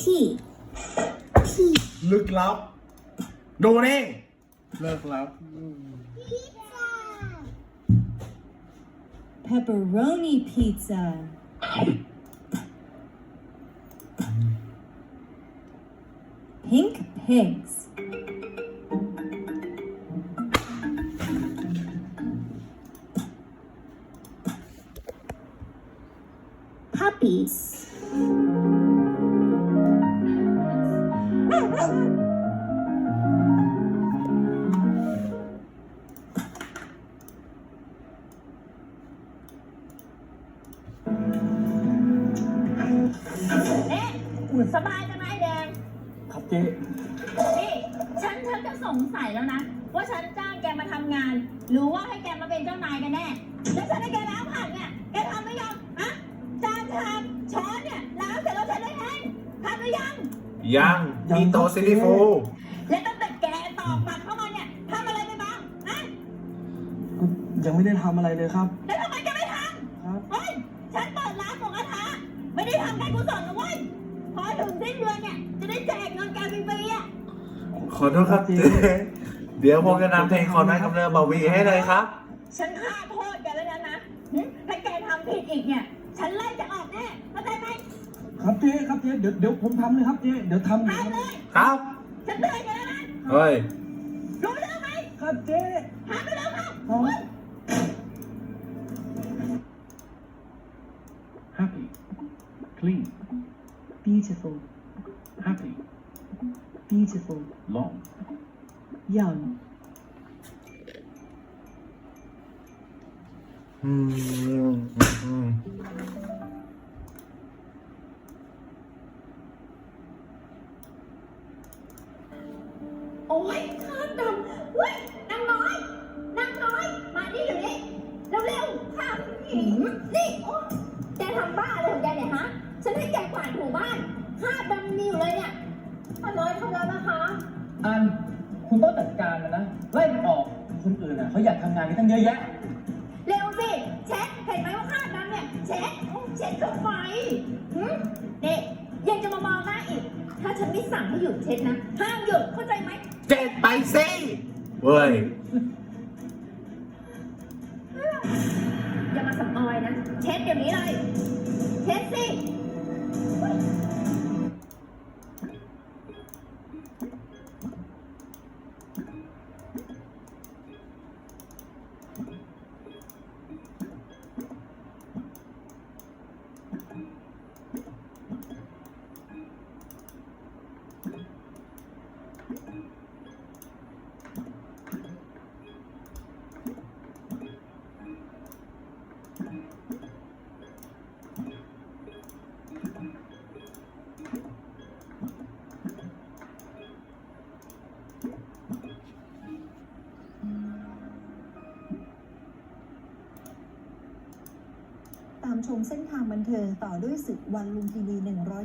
P P ลึกลับดูนี่เลิกลับ Pizza Pepperoni pizza. Pink pigs. Puppies เอ๊ะ สบายจังนะไอ้แดง ครับเจ๊นี่ฉันฉันจะสงสัยแล้วนะ ว่าฉันจ้างแกมาทำงาน หรือว่าให้แกมาเป็นเจ้านายกันแน่ แล้วฉันให้แกล้างผักเนี่ยแกทำหรือยังอะจานชามช้อนเนี่ยล้างเสร็จแล้วฉันได้เองทำหรือยัง ยังมีโตซิลิโฟและตั้งแต่แกตอกบัตรเข้ามาเนี่ยทำอะไรไปบ้างอะยังไม่ได้ทำอะไรเลยครับ แล้วทำไมแกไม่ทครับำเฮ้ย ฉันเปิดร้านหมูกระทะไม่ได้ทำการกุศลนะเว้ยพอ ถึงสิ้นเดือนเนี่ยจะได้แจกเงินแกฟรีๆอะขอโทษครับเจ๊เดี๋ยวผมจะนำเพลงคอนนัทกับเรือบาวีให้เลยครับ ฉันฆ่าโทษแกแล้วนะนะหึถ้าแกทำผิดอีกเนี่ย ฉันไล่จะออกแน่เข้าใจไหมครับเจ๊ครับเจ๊เดี๋ยวเดี๋ยวผมทำเลยครับเจ๊เดี๋ยวทำทำเลย ครับ ฉันเตือนแกแล้วนะเฮ้ย รู้เรื่องไหมครับเจ๊ทำไปแล้วค่ะครับ happy, clean, Beautiful. happy, Beautiful. long, Young. อื ข้าน้อยทำแล้วนะคะอันคุณต้องจัดการมันนะไล่มันออกคนอื่นอะเขาอยากทำงานกันตั้งเยอะแยะ เร็วสิเช็ดเห็นไหมว่าข้าดำเนี่ยเช็ดโอ้เช็ดเข้าไปหืมนี่ยังจะมามองหน้าอีก ถ้าฉันไม่สั่งให้หยุดเช็ดนะห้ามหยุดเข้าใจไหมเจ็ดไปสิเว้ยอย่ามาสำออยนะ เช็ดเดี๋ยวนี้เลย เช็ดสิามชมเส้นทางบันเทิงต่อด้วยศึกวันลุมพินี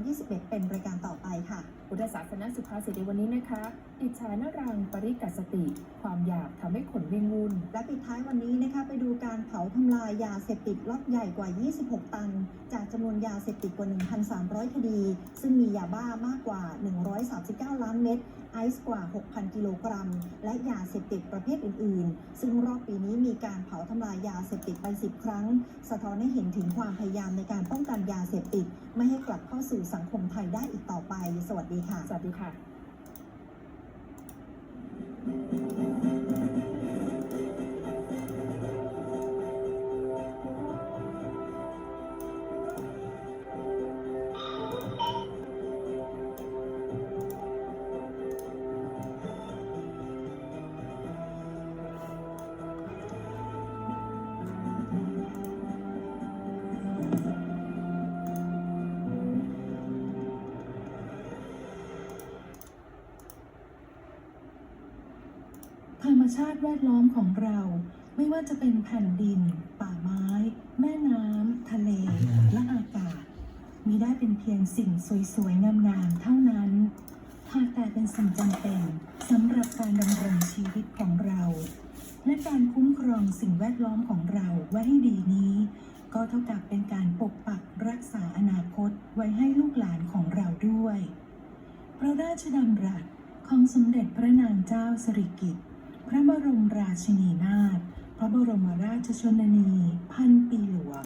121 เป็นรายการต่อไปค่ะพุทธศาสนสุภาษิตในวันนี้นะคะ อิจฉานรังปริกัสสติ ความอยากทำให้ขนวิ่งวุ่น และปิดท้ายวันนี้นะคะ ไปดูการเผาทำลายยาเสพติดล็อตใหญ่กว่า 26 ตัน จากจำนวนยาเสพติดกว่า 1,300 คดี ซึ่งมียาบ้ามากกว่า 139 ล้านเม็ด ไอซ์กว่า 6,000 กิโลกรัม และยาเสพติดประเภทอื่น ๆ ซึ่งรอบปีนี้มีการเผาทำลายยาเสพติดไป 10 ครั้ง สะท้อนให้เห็นถึงความพยายามในการป้องกันยาเสพติด ไม่ให้กลับเข้าสู่สังคมไทยได้อีกต่อไป สวัสดีค่ะ สวัสดีค่ะ ธรรมชาติแวดล้อมของเราไม่ว่าจะเป็นแผ่นดิน ป่าไม้ แม่น้ำ ทะเล และอากาศมิได้เป็นเพียงสิ่งสวยๆ งามๆ เท่านั้น หากแต่เป็นสิ่งจำเป็นสำหรับการดำรงชีวิตของเรา และการคุ้มครองสิ่งแวดล้อมของเราไว้ให้ดีนี้ ก็เท่ากับเป็นการปกปักรักษาอนาคตไว้ให้ลูกหลานของเราด้วย พระราชดำรัสของสมเด็จพระนางเจ้าสิริกิติ์ พระบรมราชินีนาถ พระบรมราชชนนี พันปีหลวง